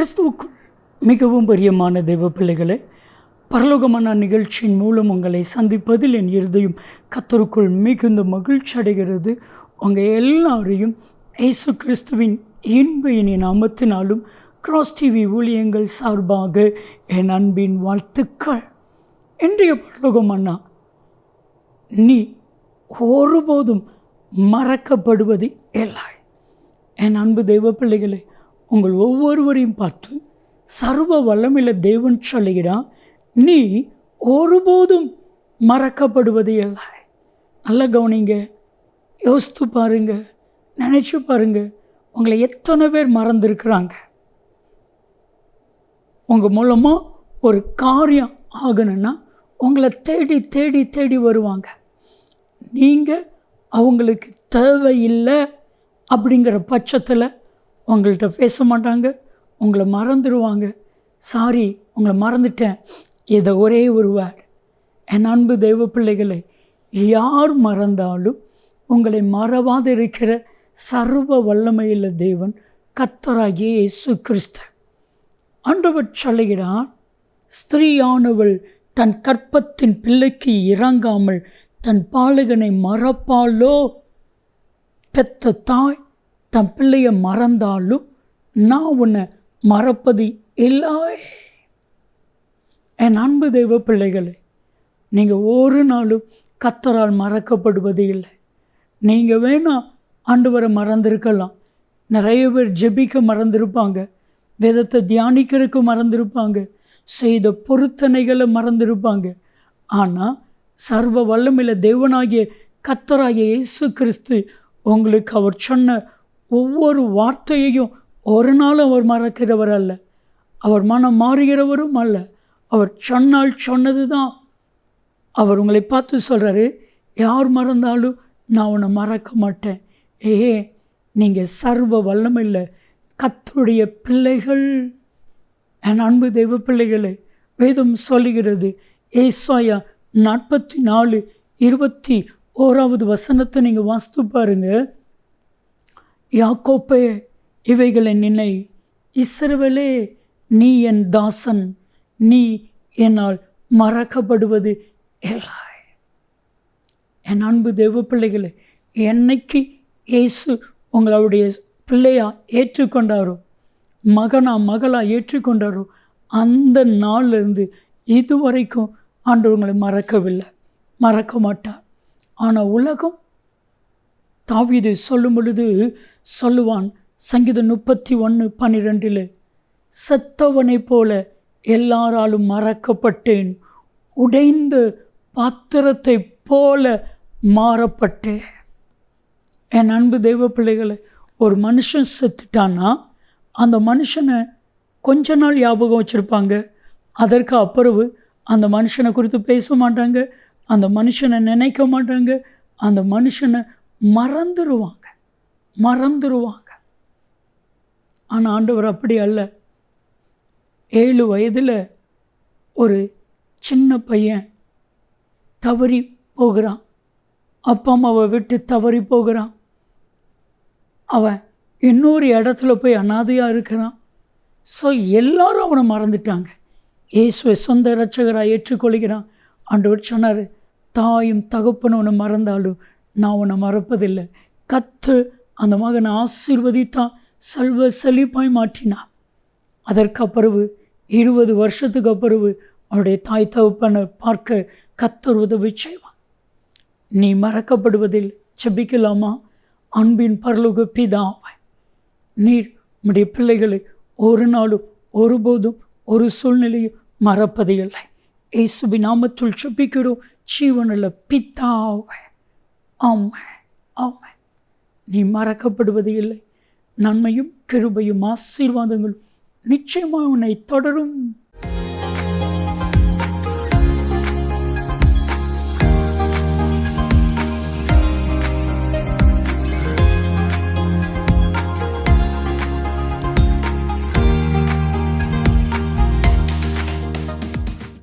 கிறிஸ்துவுக்குள் மிகவும் பிரியமான தெய்வ பிள்ளைகளே பரலோகமான நிகழ்ச்சியின் மூலம் உங்களை சந்திப்பதில் என் இருதயம் கத்தருக்குள் மிகுந்த மகிழ்ச்சி அடைகிறது. உங்கள் எல்லாரையும் இயேசு கிறிஸ்துவின் இன்ப இனி நாமத்தினாலும் கிராஸ் டிவி ஊழியங்கள் சார்பாக என் அன்பின் வாழ்த்துக்கள். இன்றைய பரலோகம் நீ ஒருபோதும் மறக்கப்படுவது இல்லை என் அன்பு தெய்வ பிள்ளைகளே உங்கள் ஒவ்வொருவரையும் பார்த்து சர்வ வல்லமில்ல தேவன் சொல்லுகிறான் நீ ஒருபோதும் மறக்கப்படுவது இல்லை நல்ல கவனிங்க யோசித்து பாருங்க நினச்சி பாருங்க உங்களை எத்தனை பேர் மறந்துருக்குறாங்க. உங்கள் மூலமாக ஒரு காரியம் ஆகணும்னா உங்களை தேடி தேடி தேடி வருவாங்க. நீங்கள் அவங்களுக்கு தேவையில்லை அப்படிங்கிற பட்சத்தில் உங்கள்கிட்ட பேச மாட்டாங்க உங்களை மறந்துடுவாங்க சாரி உங்களை மறந்துட்டேன். இதை ஒரே ஒரு வேர்டு என் அன்பு தெய்வ பிள்ளைகளை யார் மறந்தாலும் உங்களை மறவாது இருக்கிற சர்வ வல்லமையுள்ள தேவன் கத்தராகிய இயேசு கிறிஸ்த. ஆண்டவர் சொல்லுகிறான் ஸ்திரீயானவள் தன் கற்பத்தின் பிள்ளைக்கு இறங்காமல் தன் பாலகனை மறப்பாளோ? பெத்த தாய் தன் பிள்ளையை மறந்தாலும் நான் உன்னை மறப்பது இல்லை. என் அன்பு தெய்வ பிள்ளைகளே நீங்கள் ஒரு நாளும் கத்தரால் மறக்கப்படுவது இல்லை. நீங்கள் வேணால் ஆண்டவரை மறந்துருக்கலாம். நிறைய பேர் ஜெபிக்க மறந்திருப்பாங்க வேதத்தை தியானிக்கிறதுக்கு மறந்திருப்பாங்க செய்த பொருத்தனைகளை மறந்துருப்பாங்க. ஆனால் சர்வ வல்லமில்ல தேவனாகிய கத்தராகிய இயேசு கிறிஸ்து உங்களுக்கு அவர் சொன்ன ஒவ்வொரு வார்த்தையையும் ஒரு நாள் அவர் மறக்கிறவர் அல்ல. அவர் மனம் மாறுகிறவரும் அல்ல. அவர் சொன்னால் சொன்னது தான் அவர் உங்களை பார்த்து சொல்கிறாரு யார் மறந்தாலும் நான் உன்னை மறக்க மாட்டேன். ஏ நீங்கள் சர்வ வல்லமில்லை கத்தருடைய பிள்ளைகள். என் அன்பு தெய்வ பிள்ளைகளை வேதம் சொல்லுகிறது ஏசாயா நாற்பத்தி நாலு இருபத்தி ஓராவது வசனத்தை நீங்கள் வாசித்து பாருங்கள் யாக்கோப்பே இவைகளை நினை. இஸ்ரவேலே நீ என் தாசன். நீ என்னால் மறக்கப்படுவது இல்லை என் அன்பு தெய்வ பிள்ளைகளை என்னைக்கு இயேசு உங்களுடைய பிள்ளையா ஏற்றுக்கொண்டாரோ மகனா மகளா ஏற்றுக்கொண்டாரோ அந்த நாள்லேருந்து இதுவரைக்கும் ஆண்டவங்களை மறக்கவில்லை. மறக்க மாட்டார். ஆனால் உலகம் தாவீது சொல்லும் பொழுது சொல்லுவான் சங்கீதம் முப்பத்தி ஒன்று பன்னிரெண்டில் செத்தவனைப் போல எல்லாராலும் மறக்கப்பட்டேன். உடைந்த பாத்திரத்தை போல மாறப்பட்டேன். என் அன்பு தெய்வ பிள்ளைகளை ஒரு மனுஷன் செத்துட்டான்னா அந்த மனுஷனை கொஞ்ச நாள் ஞாபகம் வச்சுருப்பாங்க. அதற்கு அப்புறவு அந்த மனுஷனை குறித்து பேச மாட்டாங்க அந்த மனுஷனை நினைக்க மாட்டாங்க அந்த மனுஷனை மறந்துடுவாங்க மறந்துடுவாங்க ஆனால் ஆண்டவர் அப்படி அல்ல. ஏழு வயதில் ஒரு சின்ன பையன் தவறி போகிறான். அப்பா அம்மாவை விட்டு தவறி போகிறான். அவன் இன்னொரு இடத்துல போய் அனாதையாக இருக்கிறான். ஸோ எல்லாரும் அவனை மறந்துட்டாங்க. இயேசுவை சொந்த ரட்சகராக ஏற்றுக்கொள்கிறான். ஆண்டவர் சொன்னார் தாயும் தகப்பனும் உன்னை மறந்தாலும் நான் உன்னை மறப்பதில்லை. கத்து அந்த மகனை ஆசீர்வதித்தான் செல்வ செழிப்பாய் மாற்றினான். அதற்கு அப்புறவு இருபது வருஷத்துக்கு அப்புறவு அவனுடைய தாய் தகப்பனை பார்க்க கத்தர் உதவி செய்வான் நீ மறக்கப்படுவதில் செபிக்கலாமா? அன்பின் பரலோக பிதாவை நீர் உடைய பிள்ளைகளை ஒரு நாளும் ஒருபோதும் ஒரு சூழ்நிலையும் மறப்பது இல்லை இயேசுபி நாமத்துள் செபிக்கிறோம். ஜீவனில் பித்தாவை Oh ஆமை ஆமை oh நீ மறக்கப்படுவது இல்லை. நன்மையும் கிருபையும் ஆசீர்வாதங்களும் நிச்சயமாக உன்னை தொடரும்.